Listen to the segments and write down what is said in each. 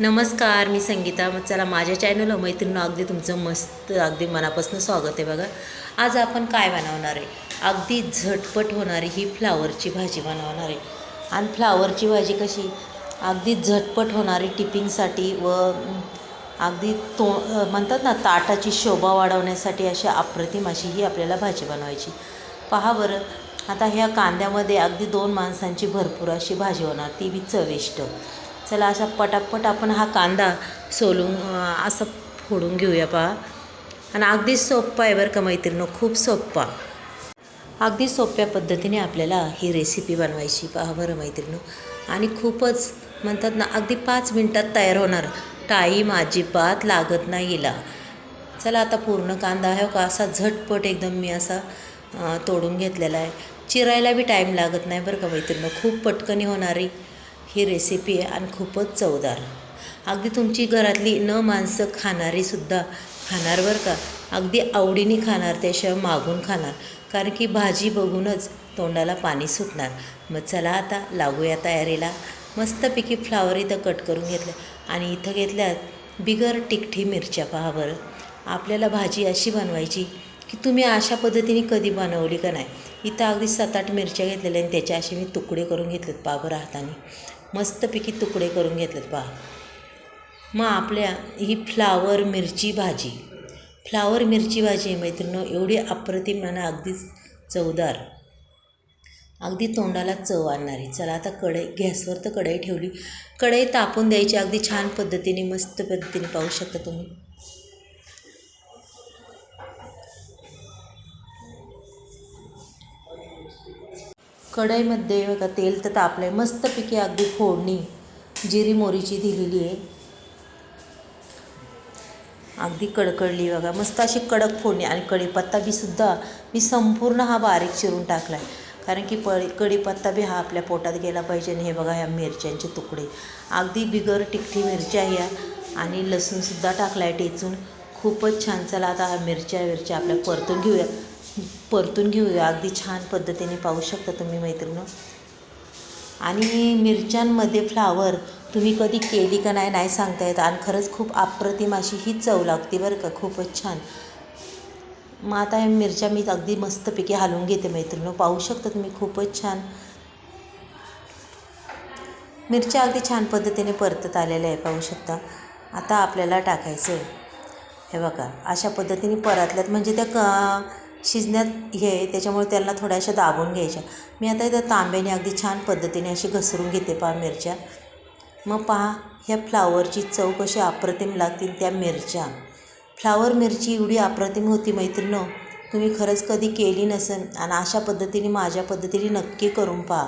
नमस्कार मी संगीता चला माझ्या चॅनलला मैत्रिणी अगदी तुमचं मस्त अगदी मनापासून स्वागत आहे बघा. आज आपण काय बनवणार आहे? अगदी झटपट होणारी ही फ्लावरची भाजी बनवणार आहे. आणि फ्लावरची भाजी कशी? अगदी झटपट होणारी टिपिंगसाठी व अगदी तो म्हणतात ना ताटाची शोभा वाढवण्यासाठी अशी अप्रतिम अशी ही आपल्याला भाजी बनवायची. पहा बरं आता ह्या कांद्यामध्ये अगदी दोन माणसांची भरपूर अशी भाजी होणार ती बी चविष्ट. चला असा पटापट आपण हा कांदा सोलून असं फोडून घेऊया पहा. आणि अगदी सोप्पा आहे बरं का मैत्रिणी खूप सोप्पा. अगदी सोप्या पद्धतीने आपल्याला ही रेसिपी बनवायची पहा बरं मैत्रिणी आणि खूपच म्हणतात ना अगदी पाच मिनटात तयार होणार. टाईम अजिबात लागत नाही हिला. चला आता पूर्ण कांदा आहे हो का असा झटपट एकदम मी असा तोडून घेतलेला आहे. चिरायला बी टाईम लागत नाही बरं का मैत्रिणी खूप पटकनी होणारी. ही रेसिपी आहे आणि खूपच चवदार. अगदी तुमची घरातली न माणसं खाणारीसुद्धा खाणार बरं का? अगदी आवडीने खाणार त्याशिवाय मागून खाणार. कारण की भाजी बघूनच तोंडाला पाणी सुटणार. मग चला आता लागूया तयारीला. मस्तपैकी फ्लावर इथं कट करून घेतलं. आणि इथं घेतल्यात बिगर टिकठी मिरच्या पहा बरं. आपल्याला भाजी अशी बनवायची की तुम्ही अशा पद्धतीने कधी बनवली का नाही. इथं अगदी सात आठ मिरच्या घेतलेल्या आणि त्याच्या असे मी तुकडे करून घेतलेत पाबर हाताने. मस्तपैकी तुकडे करून घेतलेत पहा. मग आपल्या ही फ्लावर मिरची भाजी. फ्लावर मिरची भाजी आहे मैत्रिणी एवढी अप्रतिम आणि अगदीच चवदार. अगदी तोंडाला चव आणणारी. चला आता कढई गॅसवर तर कढई ठेवली. कढई तापून द्यायची अगदी छान पद्धतीने मस्त पद्धतीने पाहू शकता तुम्ही. कढईमध्ये बघा तेल तर तापलं आहे मस्तपैकी अगदी फोडणी जिरी मोरीची दिलेली आहे. अगदी कडकडली बघा. मस्त अशी कडक फोडणी आणि कढीपत्ता बी सुद्धा मी संपूर्ण हा बारीक चिरून टाकला आहे कारण की पळी कढीपत्ता बी हा आपल्या पोटात गेला पाहिजे आणि हे बघा ह्या मिरच्यांचे तुकडे. अगदी बिगर टिकठी मिरच्या ह्या आणि लसूणसुद्धा टाकला आहे टेचून. खूपच छान. चला आता हा मिरच्या विरच्या आपल्या परतून घेऊया. परतून घेऊया. अगदी छान पद्धतीने पाहू शकता तुम्ही मैत्रिणी आणि मिरच्यांमध्ये फ्लावर तुम्ही कधी केली का नाही नाही सांगता येत. आणि खरंच खूप अप्रतिम अशी ही चव लागते बरं का. खूपच छान. मग आता ह्या मिरच्या मी अगदी मस्तपैकी हलवून घेते मैत्रिणी पाहू शकता तुम्ही खूपच छान. मिरच्या अगदी छान पद्धतीने परतत आलेल्या आहे पाहू शकता. आता आपल्याला टाकायचं आहे हे बघा अशा पद्धतीने परतल्यात. म्हणजे त्या क शिजण्यात हे आहे, त्याच्यामुळे त्यांना थोड्याशा दाबून घ्यायच्या. मी आता इथं तांब्याने अगदी छान पद्धतीने अशी घसरून घेते पहा मिरच्या. मग पहा ह्या फ्लावरची चव कशी अप्रतिम लागतील त्या मिरच्या. फ्लावर मिरची एवढी अप्रतिम होती मैत्रिणो तुम्ही खरंच कधी केली नसेल आणि अशा पद्धतीने माझ्या पद्धतीने नक्की करून पहा.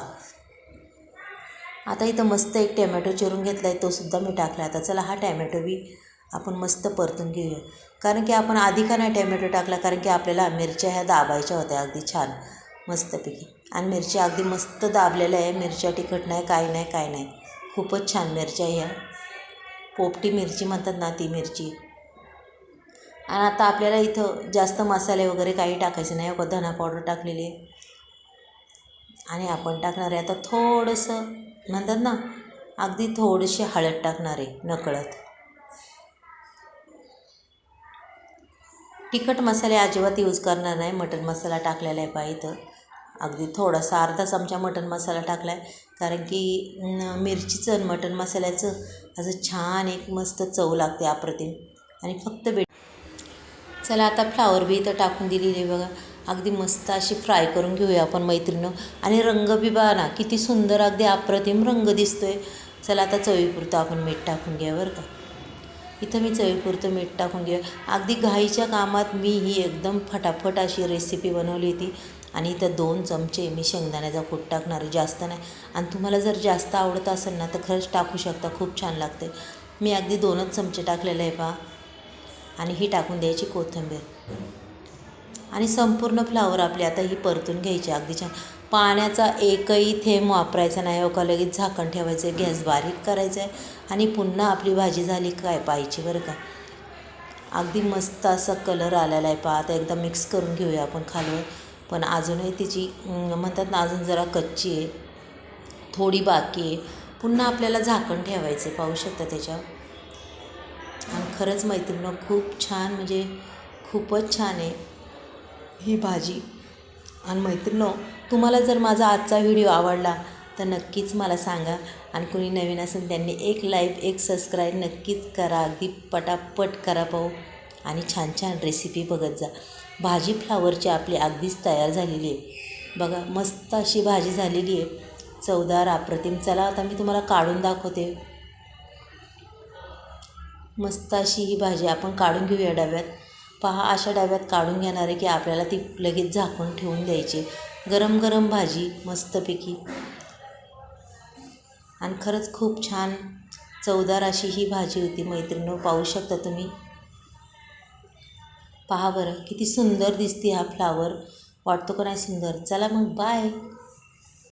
आता इथं मस्त एक टॅमॅटो चिरून घेतला आहे तोसुद्धा मी टाकला आता चला हा टॅमॅटो बी आपण मस्त परतून घेऊया. कारण की आपण आधी का नाही टॅमॅटो टाकला? कारण की आपल्याला मिरच्या ह्या दाबायच्या होत्या. अगदी छान. मस्तपैकी. आणि मिरच्या अगदी मस्त दाबलेल्या आहे. मिरच्या तिखट नाही काय नाही काय नाही. खूपच छान मिरच्या ह्या. पोपटी मिरची म्हणतात ना ती मिरची. आणि आता आपल्याला इथं जास्त मसाले वगैरे काही टाकायचे नाही. बघा धना पावडर टाकलेली आहे. आणि आपण टाकणार आहे. आता थोडंसं म्हणतात ना अगदी थोडीशी हळद टाकणार आहे. नकळत. तिखट मसाले अजिबात यूज करणार नाही. मटण मसाला टाकलेला आहे पहा इथं. अगदी थोडासा अर्धा चमचा मटण मसाला टाकला आहे कारण की मिरचीचं आणि मटण मसाल्याचं असं छान एक मस्त चव लागते अप्रतिम. आणि फक्त बेट चला आता फ्लावर बी इथं टाकून दिलेली आहे बघा. अगदी मस्त अशी फ्राय करून घेऊया आपण मैत्रिणं आणि रंग बी बघा ना किती सुंदर अगदी अप्रतिम रंग दिसतोय. चला आता चवीपुरतं आपण मीठ टाकून घ्या बरं का. इथं मी चवीपुरतं मीठ टाकून घेऊ अगदी घाईच्या कामात मी ही एकदम फटाफट अशी रेसिपी बनवली होती. आणि इथं दोन चमचे मी शेंगदाण्याचा कूट टाकणार आहे जास्त नाही. आणि तुम्हाला जर जास्त आवडत असेल ना तर खरंच टाकू शकता खूप छान लागते मी अगदी दोनच चमचे टाकलेले आहे पहा. आणि ही टाकून द्यायची कोथिंबीर. आणि संपूर्ण फ्लावर आपली आता ही परतून घ्यायची अगदी छान. पाण्याचा एकही थेंब वापरायचा नाही हो का लगेच झाकण ठेवायचं आहे गॅस बारीक करायचा आहे. आणि पुन्हा आपली भाजी झाली काय पाहिजे बरं का. अगदी मस्त असा कलर आलेला आहे पहा आता एकदा मिक्स करून घेऊया आपण खालवर. पण अजूनही तिची म्हणतात ना अजून जरा कच्ची आहे. थोडी बाकी आहे. पुन्हा आपल्याला झाकण ठेवायचं आहे पाहू शकता त्याच्यावर. आणि खरंच मैत्रिणी खूप छान म्हणजे खूपच छान आहे. ही भाजी आणि मैत्रिणो तुम्हाला जर माझा आजचा व्हिडिओ आवडला तर नक्कीच मला सांगा. आणि कोणी नवीन असेल त्यांनी एक लाईक एक सबस्क्राईब नक्कीच करा. अगदी पटापट करा पाहू आणि छान छान रेसिपी बघत जा. भाजी फ्लावरची आपली अगदीच तयार झालेली आहे. बघा मस्त अशी भाजी झालेली आहे. चवदार अप्रतिम चला आता मी तुम्हाला काढून दाखवते. मस्त अशी ही भाजी आपण काढून घेऊया डब्यात. पहा अशा डब्यात काढून घेणार आहे की आपल्याला ती लगेच झाकून ठेवून द्यायची. गरम गरम भाजी मस्तपैकी. आणि खरंच खूप छान चवदार अशी ही भाजी होती. मैत्रिणी पाहू शकता तुम्ही. पहा बरं किती सुंदर दिसते हा फ्लावर वाटतो का नाही सुंदर? चला मग बाय